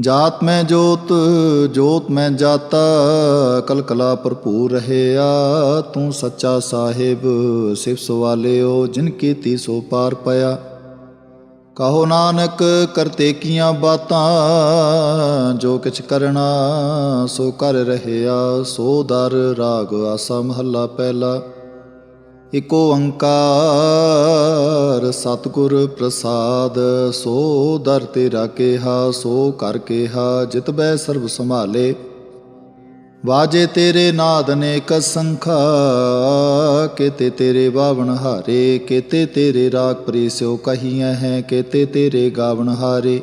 ਜਾਤ ਮੈਂ ਜੋਤ ਜੋਤ ਮੈਂ ਜਾਤਾ ਕਲਕਲਾ ਭਰਪੂਰ ਰਹਿਆ। ਤੂੰ ਸੱਚਾ ਸਾਹਿਬ ਸਿਵ ਸਵਾਲਿਓ, ਜਿਨ ਕੀਤੀ ਸੋ ਪਾਰ ਪਿਆ। ਕਹੋ ਨਾਨਕ, ਕਰਤੇ ਕੀਆਂ ਬਾਤਾਂ, ਜੋ ਕਿਛ ਕਰਨਾ, ਸੋ ਕਰ ਰਹਿਆ। ਸੋ ਦਰ ਰਾਗ ਆਸਾ ਮਹੱਲਾ ਪਹਿਲਾ। ਇਕ ਓੰਕਾਰ ਸਤਿਗੁਰ ਪ੍ਰਸਾਦ, ਸੋ ਦਰ ਤੇਰਾ ਕੇਹਾ, ਸੋ ਕਰ ਕੇਹਾ, ਜਿਤ ਬੈ ਸਰਬ ਸੰਭਾਲੇ। ਵਾਜੇ ਤੇਰੇ ਨਾਦ ਅਨੇਕ ਸੰਖਾ ਕੇਤੇ ਤੇਰੇ ਬਾਵਣ ਹਾਰੇ, ਕੇਤੇ ਤੇਰੇ ਰਾਗ ਪ੍ਰੀਸਿਓ ਕਹੀਆਂ ਹੈ, ਕੇਤੇ ਤੇਰੇ ਗਾਵਣ ਹਾਰੇ।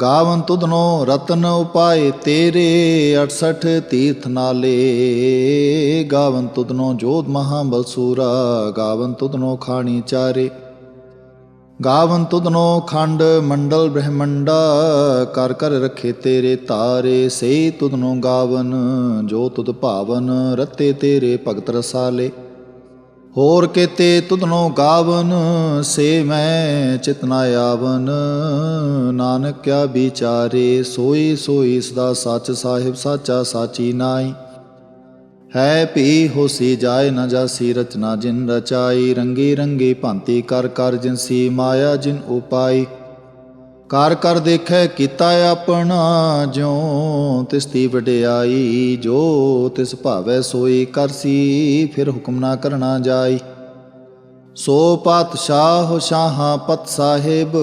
ਗਾਵਨ ਤੁਧਨੋ ਰਤਨ ਉਪਾਏ ਤੇਰੇ 68 ਤੀਰਥ ਨਾਲੇ। ਗਾਵਨ ਤੁਧਨੋ ਜੋਤ ਮਹਾ ਬਲਸੂਰਾ ਗਾਵਨ ਤੁਧਨੋ ਖਾਣੀ ਚਾਰੇ। ਗਾਵਨ ਤੁਧਨੋ ਖੰਡ ਮੰਡਲ ਬ੍ਰਹਮੰਡਾ, ਕਰ ਕਰ ਰਖੇ ਤੇਰੇ ਤਾਰੇ। ਸੇ ਤੁਧਨੋ ਗਾਵਨ, ਜੋ ਤੁਧ ਭਾਵਨ ਰਤੇ ਤੇਰੇ ਭਗਤ ਰਸਾਲੇ। ਹੋਰ ਕੇਤੇ ਤੁਧਨੋ ਗਾਵਨ, ਸੇ ਮੈਂ ਚਿਤਨਾ ਆਵਨ। ਨਾਨਕ ਕਿਆ ਵਿਚਾਰੇ, ਸੋਈ ਸੋਈ ਸਦਾ ਸੱਚ ਸਾਹਿਬ, ਸਾਚਾ ਸਾਚੀ ਨਾਈ ਹੈ ਭੀ ਹੋਸੀ ਜਾਏ ਨਾ ਜਾਸੀ, ਰਚਨਾ ਜਿਨ ਰਚਾਈ। ਰੰਗੀ ਰੰਗੀ ਭਾਂਤੀ ਕਰ ਕਰ ਜਿਨਸੀ ਮਾਇਆ, ਜਿਨ ਉਪਾਈ। ਕਰ ਕਰ ਦੇਖੈ ਕੀਤਾ ਆਪਣਾ, ਜਿਉ ਤਿਸ ਦੀ ਵਡਿਆਈ, ਜੋ ਤਿਸ ਭਾਵੈ ਸੋਈ ਕਰਸੀ ਫਿਰ ਹੁਕਮ ਨਾ ਕਰਨਾ ਜਾਈ। ਸੋ ਪਾਤਸ਼ਾਹ ਸ਼ਾਹਾਂ ਪਤ ਸਾਹਿਬ,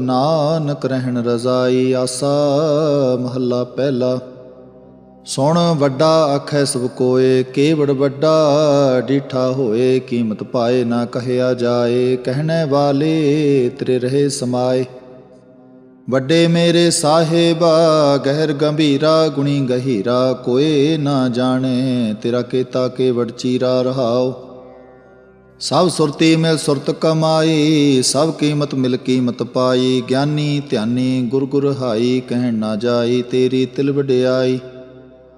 ਨਾਨਕ ਰਹਿਣ ਰਜ਼ਾਈ ਆਸਾ, ਮਹੱਲਾ ਪਹਿਲਾ। ਸੁਣ ਵੱਡਾ ਆਖੈ ਸਭ ਕੋਏ, ਕੇਵੜ ਵੱਡਾ, ਡੀਠਾ ਹੋਏ, ਕੀਮਤ ਪਾਏ ਨਾ ਕਹਿਆ ਜਾਏ, ਕਹਿਣੇ ਵਾਲੇ ਤੇਰੇ ਰਹੇ ਸਮਾਏ। ਵੱਡੇ ਮੇਰੇ ਸਾਹਿਬਾ, ਗਹਿਰ ਗੰਭੀਰਾ, ਗੁਣੀ ਗਹੀਰਾ, ਕੋਏ ਨਾ ਜਾਣੇ, ਤੇਰਾ ਕੀਤਾ ਕੇਵੜ ਚੀਰਾ ਰਹਾਓ। ਸਭ ਸੁਰਤੀ ਮਿਲ ਸੁਰਤ ਕਮਾਈ, ਸਭ ਕੀਮਤ ਮਿਲ ਕੀਮਤ ਪਾਈ, ਗਿਆਨੀ ਧਿਆਨੀ ਗੁਰ ਗੁਰ ਹਾਈ, ਕਹਿਣ ਨਾ ਜਾਈ ਤੇਰੀ ਤਿਲ ਵਡਿਆਈ।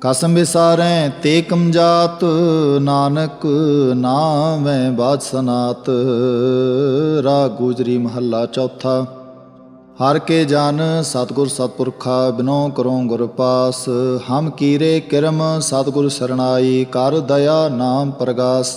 ਕਸਮ ਵਿਸਾਰੈ, ਤੇ ਕਮਜਾਤ ਨਾਨਕ ਨਾਮੈ ਬਾਦ ਸਨਾਤ। ਰਾ ਗੁਜਰੀ ਮਹੱਲਾ ਚੌਥਾ। ਹਰ ਕੇ ਜਨ ਸਤਗੁਰ ਸਤਪੁਰਖਾ, ਬਿਨੋ ਕਰੋ ਗੁਰ ਪਾਸ। ਹਮ ਕੀਰੇ ਕਿਰਮ, ਸਤਗੁਰ ਸਰਣਾਈ, ਕਰ ਦਇਆ ਨਾਮ ਪ੍ਰਗਾਸ।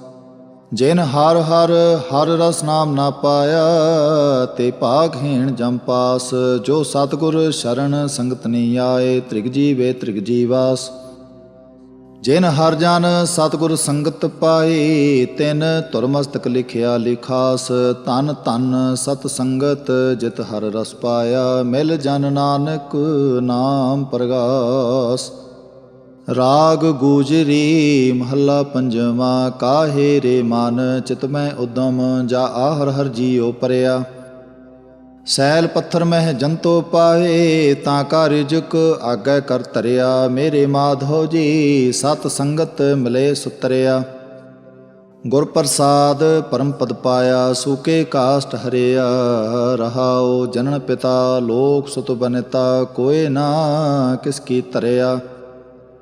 ਜਿਨ ਹਰ ਹਰ ਹਰ ਰਸ ਨਾਮ ਨਾ ਪਾਇਆ, ਤੇ ਭਾਗਹੀਣ ਜਮ ਪਾਸ, ਜੋ ਸਤਗੁਰ ਸ਼ਰਨ ਸੰਗਤ ਨੀ ਆਏ, ਤ੍ਰਿਗ ਜੀਵੇ ਤ੍ਰਿਗ ਜੀਵਾਸ। ਜਿਨ ਹਰ ਜਨ ਸਤਗੁਰ ਸੰਗਤ ਪਾਏ, ਤਿਨ ਤੁਰਮਸਤਕ ਲਿਖਿਆ ਲਿਖਾਸ, ਧਨ ਧਨ ਸਤ ਸੰਗਤ ਜਿਤ ਹਰ ਰਸ ਪਾਇਆ, ਮਿਲ ਜਨ ਨਾਨਕ ਨਾਮ ਪ੍ਰਗਾਸ। ਰਾਗ ਗੂਜਰੀ ਮਹੱਲਾ ਪੰਜਵਾ, ਕਾਹੇ ਰੇ ਮਨ ਚਿਤ ਮੈਂ ਉਦਮ, ਜਾ ਆਹਰ ਹਰ ਜੀਉ ਪਰਿਆ। ਸੈਲ ਪੱਥਰ ਮਹਿ ਜੰਤੋ ਪਾਏ, ਤਾਂ ਕਾ ਰਿਜਕ ਆਗੈ ਕਰ ਤਰਿਆ ਮੇਰੇ ਮਾਧੋ ਜੀ, ਸਤ ਸੰਗਤ ਮਿਲੇ ਸੁਤਰਿਆ। ਗੁਰ ਪ੍ਰਸਾਦ ਪਰਮ ਪਦ ਪਾਇਆ, ਸੂਕੇ ਕਾਸ਼ਟ ਹਰਿਆ। ਰਹਾਓ ਜਨਨ ਪਿਤਾ, ਲੋਕ ਸੁਤ ਬਨਤਾ, ਕੋਏ ਨਾ ਕਿਸ ਕੀ ਧਰਿਆ।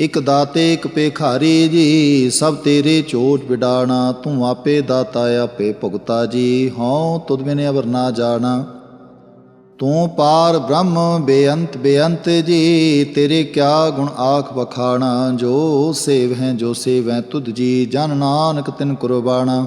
ਇਕ ਦਾਤੇ, ਇਕ ਪੇਖਾਰੀ ਜੀ, ਸਭ ਤੇਰੇ ਚੋਟ ਵਿਡਾਣਾ, ਤੂੰ ਆਪੇ ਦਾਤਾ ਆਪੇ ਭੁਗਤਾ ਜੀ, ਹਉ ਤੁਧ ਬਿਨ ਅਵਰ ਨਾ ਜਾਣਾ। ਤੂੰ ਪਾਰ ਬ੍ਰਹਮ ਬੇਅੰਤ ਬੇਅੰਤ ਜੀ, ਤੇਰੇ ਕਿਆ ਗੁਣ ਆਖ ਬਖਾਣਾ ਜੋ ਸੇਵ ਹੈ ਜੋ ਸੇਵ ਹੈ ਤੁਧ ਜੀ, ਜਨ ਨਾਨਕ ਤਿਨ ਕੁਰਬਾਣਾ।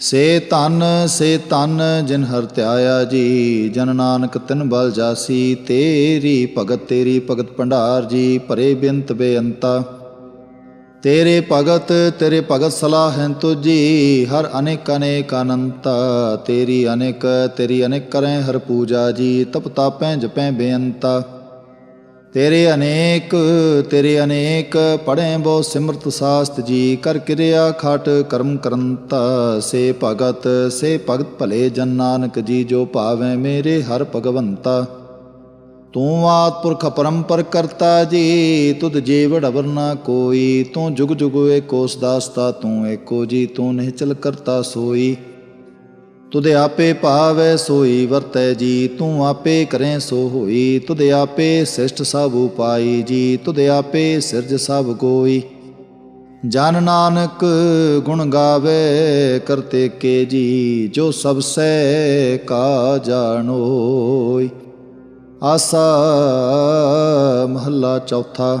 ਸੇ ਧਨ ਸੇ ਧਨ ਜਿਨ ਹਰ ਧਿਆਇਆ ਜੀ, ਜਨ ਨਾਨਕ ਤਿਨ ਬਲ ਜਾਸੀ, ਤੇਰੀ ਭਗਤ ਤੇਰੀ ਭਗਤ ਭੰਡਾਰ ਜੀ, ਭਰੇ ਬਿੰਤ ਬੇਅੰਤਾ। ਤੇਰੇ ਭਗਤ ਤੇਰੇ ਭਗਤ ਸਲਾਹ ਸਲਾਹਨ ਤੁਜੀ ਹਰ ਅਨੇਕ ਅਨੇਕ ਅਨੰਤ। ਤੇਰੀ ਅਨੇਕ ਤੇਰੀ ਅਨੇਕ ਕਰੈ ਹਰ ਪੂਜਾ ਜੀ, ਤਪ ਤਾਪੈ ਜਪੈ ਬੇਅੰਤਾ। ਤੇਰੇ ਅਨੇਕ ਤੇਰੇ ਅਨੇਕ, ਪੜ੍ਹੇ ਬੋ ਸਿਮਰਤ ਸਾਸਤ ਜੀ, ਕਰ ਕਿਰਿਆ ਖਾਟ ਕਰਮ ਕਰੰਤ, ਸੇ ਭਗਤ ਸੇ ਭਗਤ ਭਲੇ ਜਨ ਨਾਨਕ ਜੀ, ਜੋ ਭਾਵੈ ਮੇਰੇ ਹਰ ਭਗਵੰਤਾ। ਤੂੰ ਆਤ ਪੁਰਖ ਪਰੰਪਰ ਕਰਤਾ ਜੀ, ਤੁਧ ਜੀਵ ਢਵਰ ਨਾ ਕੋਈ, ਤੂੰ ਜੁਗ ਜੁਗ ਏਕੋ ਸਦਾਸਤਾ, ਤੂੰ ਏਕੋ ਜੀ, ਤੂੰ ਨਿਹਚਲ ਕਰਤਾ ਸੋਈ। ਤੁਧ ਆਪੇ ਭਾਵੈ ਸੋਈ ਵਰਤੈ ਜੀ, ਤੂੰ ਆਪੇ ਕਰੈ ਸੋ ਹੋਈ। ਤੁਧ ਆਪੇ ਸਿਸ਼ਟ ਸਭ ਉਪਾਈ ਜੀ, ਤੁਧ ਆਪੇ ਸਿਰਜ ਸਭ ਕੋਈ ਜਨ ਨਾਨਕ ਗੁਣ ਗਾਵੇ ਕਰਤੇ ਕੇ ਜੀ, ਜੋ ਸਭ ਸੈ ਕਾ ਜਾਣੋਈ। ਆਸਾ ਮਹੱਲਾ ਚੌਥਾ।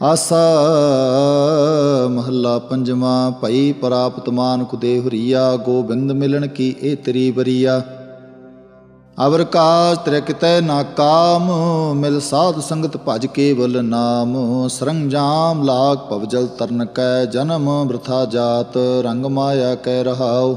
ਆਸਾ ਮਹੱਲਾ ਪੰਜਵਾਂ, ਭਈ ਪ੍ਰਾਪਤ ਮਾਨੁਖ ਦੇ ਹਰੀਆ, ਗੋਬਿੰਦ ਮਿਲਣ ਕੀ ਇਹ ਤਰੀ ਬਰੀਆ ਅਵਰ ਕਾਜ ਤ੍ਰਿ ਕਿਤੈ ਨਾ ਕਾਮ, ਮਿਲ ਸਾਧ ਸੰਗਤ ਭਜ ਕੇਵਲ ਨਾਮ। ਸਰੰਜਾਮ ਲਾਗ ਭਵਜਲ ਤਰਨ ਕੈ ਜਨਮ ਬ੍ਰਥਾ ਜਾਤ, ਰੰਗ ਮਾਇਆ ਕੈ ਰਹਾਉ।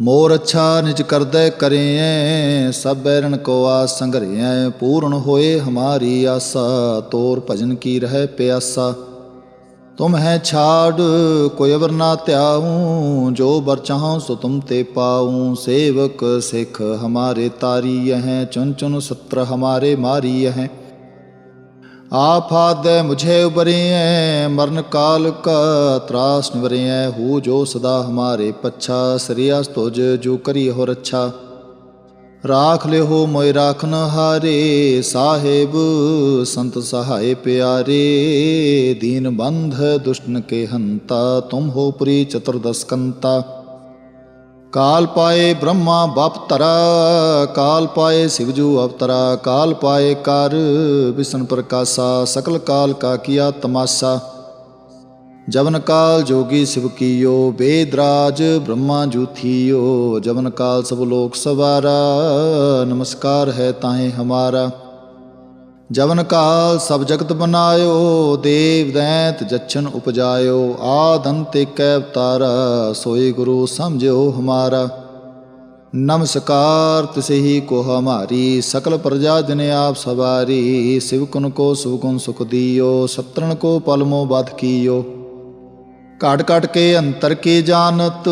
ਮੋਰ ਅੱਛਾ ਨਿਜ ਕਰਦੈ ਕਰਿਐ, ਸਭ ਬੈਰਨ ਕੋ ਆਸ ਸੰਘਰਿਐ, ਪੂਰਨ ਹੋਏ ਹਮਾਰੀ ਆਸਾ, ਤੋਰ ਭਜਨ ਕੀ ਰਹਿ ਪਿਆਸਾ। ਤੁਮ ਹੈ ਛਾੜ, ਕੋਈ ਅਵਰ ਨਾ ਧਿਆਉ, ਜੋ ਬਰ ਚਾਹਉ ਸੋ ਤੁਮ ਤੇ ਪਾਉ। ਸੇਵਕ ਸਿੱਖ ਹਮਾਰੇ ਤਾਰੀ ਹੈ ਚੁਨ ਚੁਨ ਸਤਰ ਹਮਾਰੇ ਮਾਰੀ ਹੈ। ਆਫਾਦ ਮੁਝੇ ਉਬਰਿਐ, ਮਰਨ ਕਾਲ ਕਾ ਤਰਾਸ ਨਿਵਰਿਐ ਹੂ ਜੋ ਸਦਾ ਹਮਾਰੇ ਪੱਛਾ, ਸ੍ਰੀਆਸ ਤੁਜ ਜੋ ਕਰੀ ਹੋ ਰੱਛਾ ਰਾਖ ਲਿਓ ਮੋਇ ਰਾਖਨ ਹਾਰੇ, ਸਾਹਿਬ ਸੰਤ ਸਹਾਏ ਪਿਆਰੇ, ਦੀਨ ਬੰਧ ਦੁਸ਼ਟਨ ਕੇ ਹੰਤਾ ਤੁਮ ਹੋ ਪ੍ਰੀ ਚਤੁਰਦਸਕੰਤਾ ਕਾਲ ਪਾਏ ਬ੍ਰਹਮਾ ਬਾਪ ਧਰਾ ਕਾਲ ਪਾਏ ਸਿਵਜੂ ਅਵਤਰਾ ਕਾਲ ਪਾਏ ਕਰ ਵਿਸ਼ਨ ਪ੍ਰਕਾਸ਼ਾ ਸਕਲ ਕਾਲ ਕਾ ਕੀਆ ਤਮਾਸਾ ਜਵਨ ਕਾਲ ਜੋਗੀ ਸਿਵ ਕੀਓ ਬੇਦਰਾਜ ਬ੍ਰਹਮਾ ਜੂਥੀਓ ਜਵਨ ਕਾਲ ਸਭ ਲੋਕ ਸਵਾਰਾ ਨਮਸਕਾਰ ਹੈ ਤਾਹੇ ਹਮਾਰਾ ਜਵਨ ਕਾਲ ਸਭ ਜਗਤ ਬਨਾਇਓ, ਦੇਵ ਦੈਂਤ ਜਛਨ ਉਪਜਾਇਓ ਆਦੰਤ ਏਕੈ ਅਵਤਾਰਾ, ਸੋਈ ਗੁਰੂ ਸਮਝਿਓ ਹਮਾਰਾ। ਨਮਸਕਾਰ ਤਿਸੇ ਹੀ ਕੋ ਹਮਾਰੀ, ਸਕਲ ਪ੍ਰਜਾ ਜਨ ਆਪ ਸਵਾਰੀ ਸਿਵਕੁਨ ਕੋ ਸੁਗੁਣ ਸੁਖ ਦੀਓ, ਸਤਰਣ ਕੋ ਪਲਮੋ ਬਧ ਕੀਓ। ਘਟ ਘਟ ਕੇ ਅੰਤਰ ਕੀ ਜਾਣਤ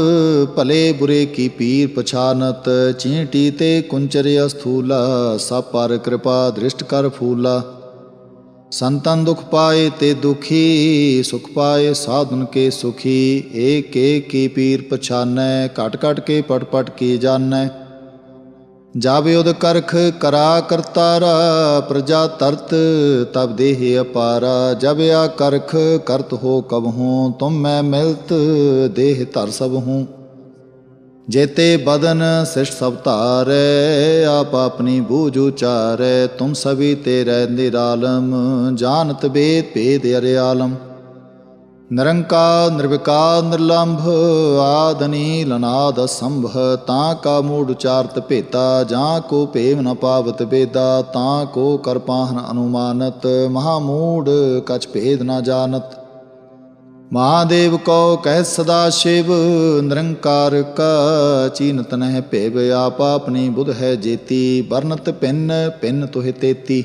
ਭਲੇ ਬੁਰੇ ਕੀ ਪੀਰ ਪਛਾਨਤ ਚੀਂਟੀ ਤੇ ਕੁੰਚਰ ਅਸਥੂਲਾ ਸਭ ਪਰ ਕਿਰਪਾ ਦ੍ਰਿਸ਼ਟ ਕਰ ਫੂਲਾ ਸੰਤਨ ਦੁਖ ਪਾਏ ਤੇ ਦੁਖੀ ਸੁਖ ਪਾਏ ਸਾਧੁਨ ਕੇ ਸੁਖੀ ਏਕ ਏਕ ਕੀ ਪੀਰ ਪਛਾਨੈ ਘਟ ਘਟ ਕੇ ਪਟ ਪਟ ਕੀ ਜਾਣੈ ਜਾਵੇ ਉਦ ਕਰਖ ਕਰਾ ਕਰਤਾਰਾ, ਪ੍ਰਜਾ ਤਰਤ ਤਬ ਦੇਹ ਅਪਾਰਾ। ਜਬ ਆ ਕਰਖ ਕਰਤ ਹੋ ਕਬ ਹੂੰ, ਤੁਮ ਮੈਂ ਮਿਲਤ ਦੇਹ ਧਰ ਸਭ ਹੂੰ। ਜੇਤੇ ਬਦਨ ਸਿਸ਼ ਸਭ ਧਾਰੈ, ਆਪ ਆਪਣੀ ਬੂਝ ਉਚਾਰੈ। ਤੁਮ ਸਭੀ ਤੇਰੇ ਨਿਰਾਲਮ, ਜਾਣਤ ਬੇਦ ਭੇਦ ਅਰਿਆਲਮ। ਨਿਰੰਕਾਰ, ਨਿਰਵਿਕਾਰ, ਨਿਰਲੰਭ ਆਦਨੀ ਲਨਾਦ ਸੰਭ ਤਾਂ ਕਾ ਮੂੜ ਉਚਾਰਤ ਭੇਤਾ, ਜਾਂ ਕੋ ਭੇਵ ਨ ਪਾਵਤ ਬੇਦਾ ਤਾਂ ਕੋ ਕਰ ਅਨੁਮਾਨਤ, ਮਹਾ ਮੂੜ ਕਛ ਭੇਦ ਨ ਜਾਣਤ। ਮਹਾਦੇਵ ਕੋ ਕਹਿ ਸਦਾ ਸ਼ਿਵ, ਨਿਰੰਕਾਰ ਕਾ ਚੀਨਤ ਨਹਿ ਭੇਵ, ਆਪ ਆਪਣੀ ਬੁਧ ਹੈ ਜੇਤੀ ਵਰਨਤ ਪਿੰਨ ਪਿੰਨ ਤੁਹਿ ਤੇਤੀ।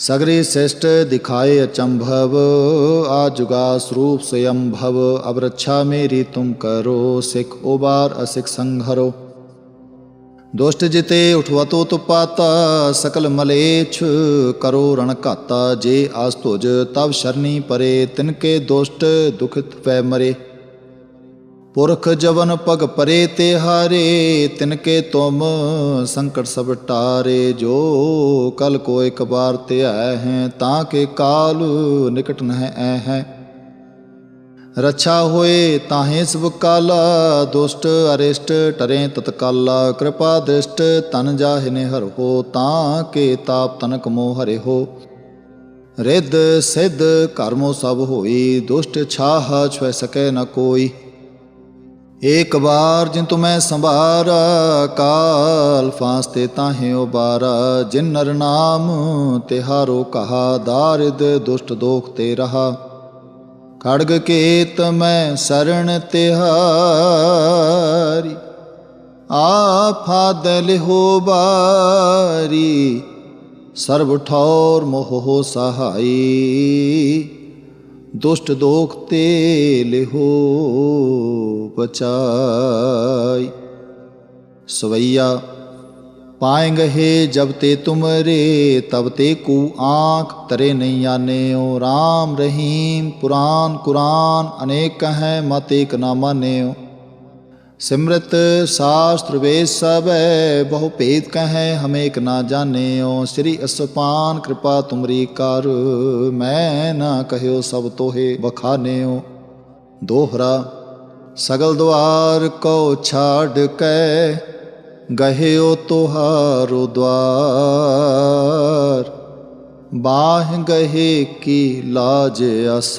ਸਗਰੇ ਸਿਸ਼ਟ ਦਿਖਾਏ ਅਚੰਭਵ ਆ ਜੁਗਾ ਸਰੂਪ ਸਯੰਭਵ ਅਬ ਰੱਛਾ ਮੇਰੀ ਤੁਮ ਕਰੋ ਸਿਖ ਉਬਾਰ ਅਸਿਖ ਸੰਘਰੋ ਦੁਸ਼ਟ ਜਿਤੇ ਉਠਵਤੋ ਤੁਪਾਤਾ ਸਕਲ ਮਲੇਛ ਕਰੋ ਰਣ ਘਾਤਾ ਜੇ ਆਸ ਤੁਜ ਤਬ ਸ਼ਰਨੀ ਪਰੇ ਤਿਨਕੇ ਦੁਸ਼ਟ ਦੁਖਿਤ ਪੈ ਮਰੇ ਪੁਰਖ ਜਵਨ ਪਗ ਪਰੇ ਤੇ ਹਾਰੇ, ਤਿਨਕੇ ਤੁਮ ਸੰਕਟ ਸਭ ਟਾਰੇ। ਜੋ ਕਲ ਕੋ ਇੱਕ ਬਾਰ ਤੇ ਆਏ ਹੈ, ਤਾਂ ਕੇ ਕਾਲ ਨਿਕਟ ਨਹਿ ਐ ਹੈ। ਰੱਛਾ ਹੋਏ ਤਾਹੇ ਸਭ ਕਾਲਾ, ਦੁਸ਼ਟ ਅਰਿਸ਼ਟ ਟਰੇ ਤਤਕਾਲਾ। ਕਿਰਪਾ ਦ੍ਰਿਸ਼ਟ ਤਨ ਜਾਹਿਨੇ ਹਰ ਹੋ, ਤਾਂ ਕੇ ਤਾਪ ਤਨਕ ਮੋਹ ਹਰੇ ਹੋ। ਰਿੱਧ ਸਿੱਧ ਕਰਮੋ ਸਭ ਹੋਈ, ਦੁਸ਼ਟ ਛਾਹ ਛੁਐ ਸਕੈ ਨ ਕੋਈ। ਏਕ ਵਾਰ ਜਿਨ ਤੁਮੈ ਸੰਭਾਰਾ, ਕਾਲ ਫਾਸਤੇ ਤਾਹੇ ਉਬਾਰਾ। ਜਿਨ ਨਰ ਨਾਮ ਤਿਹਾਰੋ ਕਹਾ, ਦਾਰਿਦ ਦੁਸ਼ਟ ਦੋਖ ਤੇ ਰਹਾ। ਖੜਗ ਕੇਤ ਮੈਂ ਸਰਣ ਤਿਹਾਰੀ ਆਫਾਦ ਲਿਹੋ ਬਾਰੀ। ਸਰਬ ਠੌਰ ਮੋਹ ਸਹਾਈ। ਦੁਸ਼ਟ ਦੋਖ ਤੇ ਲਿਹੋ ਬਚਾਈ ਸਵਈਆ, ਪਾਏਂਗੇ ਜਬ ਤੇ ਤੁਮਰੇ, ਤਬ ਤੇ ਕੂ ਆਂਖ ਤਰੇ ਨਹੀਂ ਓ RAM ਰਹੀਮ ਪੁਰਾਨ ਕੁਰਾਨ ਅਨੇਕ ਹੈ, ਮਤ ਏਕ ਨਾ ਮਾਨੇਓ ਸਿਮਰਤ ਸ਼ਾਸਤਰ ਵੇਦ ਸਭੈ, ਬਹੁ ਭੇਦ ਕਹੈ, ਹਮੇ ਏਕ ਨਾ ਜਾਣਿਓ। ਸ੍ਰੀ ਅਸਪਾਨ ਕਿਰਪਾ ਤੁਮਰੀ ਕਰ, ਮੈਂ ਨਾ ਕਹਿਓ ਸਭ ਤੋਹੇ ਬਖਾਨਿਓ ਦੋਹਰਾ, ਸਗਲ ਦੁਆਰ ਕੋ ਛਾੜ ਕੇ, ਗਹਿਓ ਤੁਹਾਰੋ ਦਵਾਰ ਬਾਹ ਗਹੇ ਕੀ ਲਾਜ ਅਸ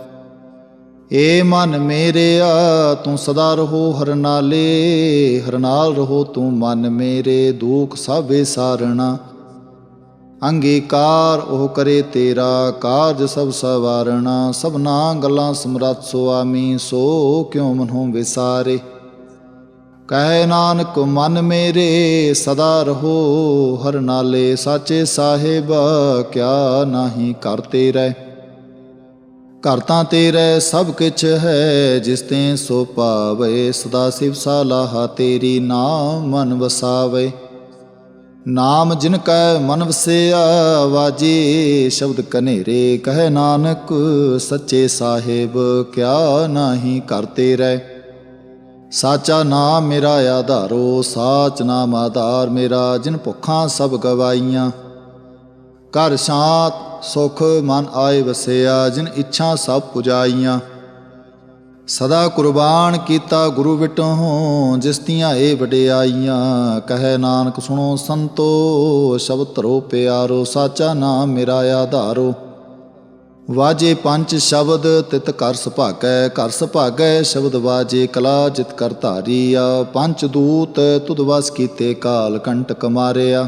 ਏ ਮਨ ਮੇਰਿਆ, ਤੂੰ ਸਦਾ ਰਹੋ ਹਰ ਨਾਲੇ, ਹਰ ਨਾਲ ਰਹੋ ਤੂੰ ਮਨ ਮੇਰੇ, ਦੁਖ ਸਭ ਵਿਸਾਰਣਾ ਅੰਗੀਕਾਰ ਉਹ ਕਰੇ ਤੇਰਾ, ਕਾਰਜ ਸਭ ਸਵਾਰਣਾ। ਸਭਨਾ ਗੱਲਾਂ ਸਮਰੱਥ ਸੁਆਮੀ ਸੋ ਕਿਉ ਮਨੋਂ ਵਿਸਾਰੇ। ਕਹਿ ਨਾਨਕ ਮਨ ਮੇਰੇ, ਸਦਾ ਰਹੋ ਹਰ ਨਾਲੇ। ਸਾਚੇ ਸਾਹਿਬ, ਕਿਆ ਨਾਹੀ ਕਰਤੇ ਰਹਿ। ਘਰ ਤਾਂ ਤੇਰੇ ਸਭ ਕਿਛ ਹੈ, ਜਿਸ ਤੇ ਸੋ ਪਾਵੇ ਸਦਾ ਸਿਵ ਸਾਲਾਹ ਤੇਰੀ ਨਾਮ ਮਨ ਵਸਾਵੇ। ਨਾਮ ਜਿਨ ਕੈ ਮਨ ਵਸਿਆ, ਵਾਜੇ ਸ਼ਬਦ ਕਨੇਰੇ ਕਹਿ ਨਾਨਕ, ਸੱਚੇ ਸਾਹਿਬ ਕਿਆ ਨਾਹੀ ਕਰਤੇ ਰਹਿ ਸਾਚਾ ਨਾਮ ਮੇਰਾ ਆਧਾਰੋ, ਸਾਚ ਨਾਮ ਆਧਾਰ ਮੇਰਾ, ਜਿਨ ਭੁੱਖਾਂ ਸਭ ਗਵਾਈਆਂ। ਘਰ ਸ਼ਾਂਤ ਸੁਖ ਮਨ ਆਏ ਵਸਿਆ, ਜਿਨ ਇੱਛਾ ਸਭ ਪੁਜਾਈਆਂ। ਸਦਾ ਕੁਰਬਾਨ ਕੀਤਾ ਗੁਰੂ ਵਿਟੋਂ ਜਿਸ ਦੀਆਂ ਏ ਵਡਿਆਈਆਂ। ਕਹੇ ਨਾਨਕ, ਸੁਣੋ ਸੰਤੋ, ਸ਼ਬਦ ਧਰੋ ਪਿਆਰੋ, ਸਾਚਾ ਨਾਮ ਮੇਰਾ ਆਧਾਰੋ। ਵਾਜੇ ਪੰਜ ਸ਼ਬਦ, ਤਿਤ ਕਰ ਸੁਭਾਗੈ ਕਰ ਸੁਭਾਗੈ, ਸ਼ਬਦ ਵਾਜੇ ਕਲਾ, ਜਿਤ ਕਰ ਧਾਰੀਆ। ਪੰਜ ਦੂਤ, ਤੁਧ ਵਸ ਕੀਤੇ ਕਾਲ, ਕੰਟਕ ਮਾਰਿਆ।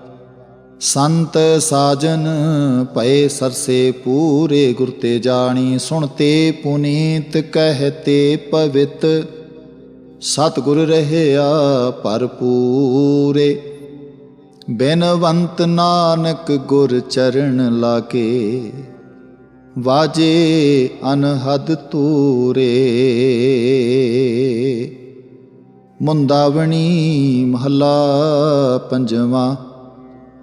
ਸੰਤ ਸਾਜਨ ਭਏ ਸਰਸੇ ਪੂਰੇ ਗੁਰ ਤੇ ਜਾਣੀ ਸੁਣਤੇ ਪੁਨੀਤ ਕਹਤੇ ਪਵਿੱਤ। ਸਤਿਗੁਰ ਰਹਿਆ ਭਰਪੂਰੇ, ਬਿਨਵੰਤ ਨਾਨਕ ਗੁਰ ਚਰਨ ਲਾਗੇ। ਵਾਜੇ ਅਨਹਦ ਤੂਰੇ ਮੁੰਦਾਵਣੀ ਮਹੱਲਾ ਪੰਜਵਾਂ।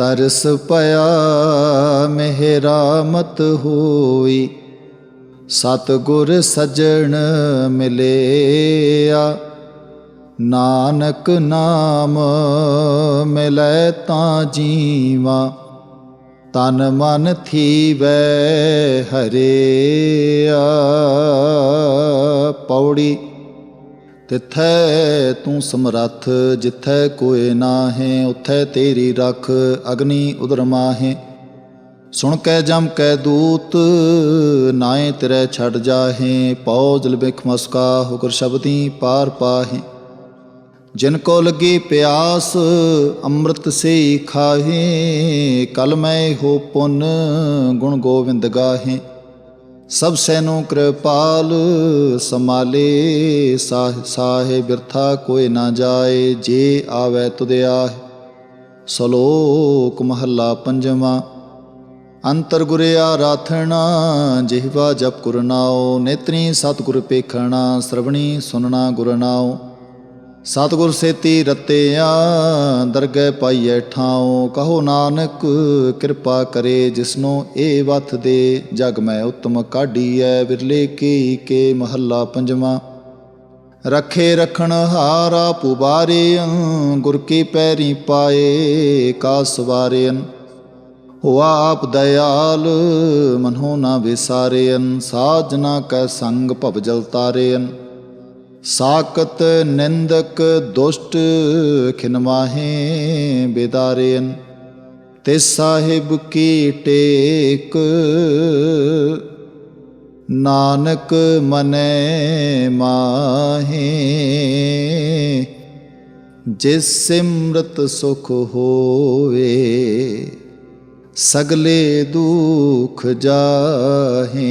ਤਰਸ ਪਿਆ, ਮਿਹਰਾਮਤ ਹੋਈ। ਸਤ ਗੁਰ ਸਜਣ ਮਿਲਿਆ, ਨਾਨਕ ਨਾਮ ਮਿਲੈ ਤਾਂ ਜੀਵਾ। ਤਨ ਮਨ ਥੀਵੈ ਹਰਿਆ, ਪੌੜੀ ਤਿਥੈ ਤੂੰ ਸਮਰੱਥ, ਜਿਥੈ ਕੋਏ ਨਾਹੀਂ, ਉਥੈ ਤੇਰੀ ਰਖ, ਅਗਨੀ ਉਦਰ ਮਾਹੇ। ਸੁਣ ਕੈ ਜਮ ਕੈ ਦੂਤ ਨਾਏ ਤੇਰੇ ਛੱਡ ਜਾਹੇ ਪਉ ਜਲ ਬਿਖ ਮਸਕਾ, ਹੁਕਰ ਸ਼ਬਦੀ ਪਾਰ ਪਾਹੇ। ਜਿਨ ਕੋ ਲਗੀ ਪਿਆਸ, ਅੰਮ੍ਰਿਤ ਸੇ ਖਾਹੇ, ਕਲ ਮੈਂ ਹੋ ਪੁੰਨ, ਗੁਣ ਗੋਵਿੰਦ ਗਾਹੇ। ਸਭ ਸੈਨੋ ਕਿਰਪਾਲ ਸਮਾਲੇ ਸਾਹ, ਸਾਹਿ ਬਿਰਥਾ ਕੋਈ ਨਾ ਜਾਏ, ਜੇ ਆਵੇ ਤੁਦਿਆ ਸ਼ਲੋਕ ਮਹੱਲਾ ਪੰਜਵਾਂ, ਅੰਤਰ ਗੁਰਿਆ ਰਾਥਣਾ ਜਿਹਵਾ ਜਪ ਗੁਰਨਾਓ ਨੇਤਰੀ ਸਤਿਗੁਰ ਪੇਖਣਾ, ਸਰਵਣੀ ਸੁਨਣਾ ਗੁਰਨਾਓ ਸਤਿਗੁਰ ਸੇਤੀ ਰਤਿਆ, ਦਰਗਹਿ ਪਾਈਐ ਠਾਉ, ਕਹੋ ਨਾਨਕ, ਕਿਰਪਾ ਕਰੇ ਜਿਸਨੋ ਇਹ ਵਥ ਦੇ, ਜਗ ਮੈਂ ਉਤਮ ਕਾਢੀਐ, ਵਿਰਲੇ ਕੀ ਕੇ ਮਹੱਲਾ ਪੰਜਵਾਂ। ਰਖੇ ਰਖਣ ਹਾਰਾ ਪੁਬਾਰੇ ਗੁਰ ਕੀ ਪੈਰੀ ਪਾਏ ਕਾ ਸਵਾਰੇਨ ਹੁਆ ਆਪ ਦਇਆਲ ਮਨੋ ਨਾ ਵਿਸਾਰੇਨ ਸਾਜਨਾ ਕੈ ਸੰਗ ਭਵ ਜਲ ਤਾਰੇਨ ਸਾਕਤ ਨਿੰਦਕ ਦੁਸ਼ਟ ਖਿਨਮਾਹੇ ਬਿਦਾਰੇਨ, ਤੇ ਸਾਹਿਬ ਕੀ ਟੇਕ? ਨਾਨਕ ਮਨੈ ਮਾਹੇ, ਜਿਸ ਸਿਮਰਤ ਸੁਖ ਹੋਵੇ, ਸਗਲੇ ਦੁਖ ਜਾਹੇ।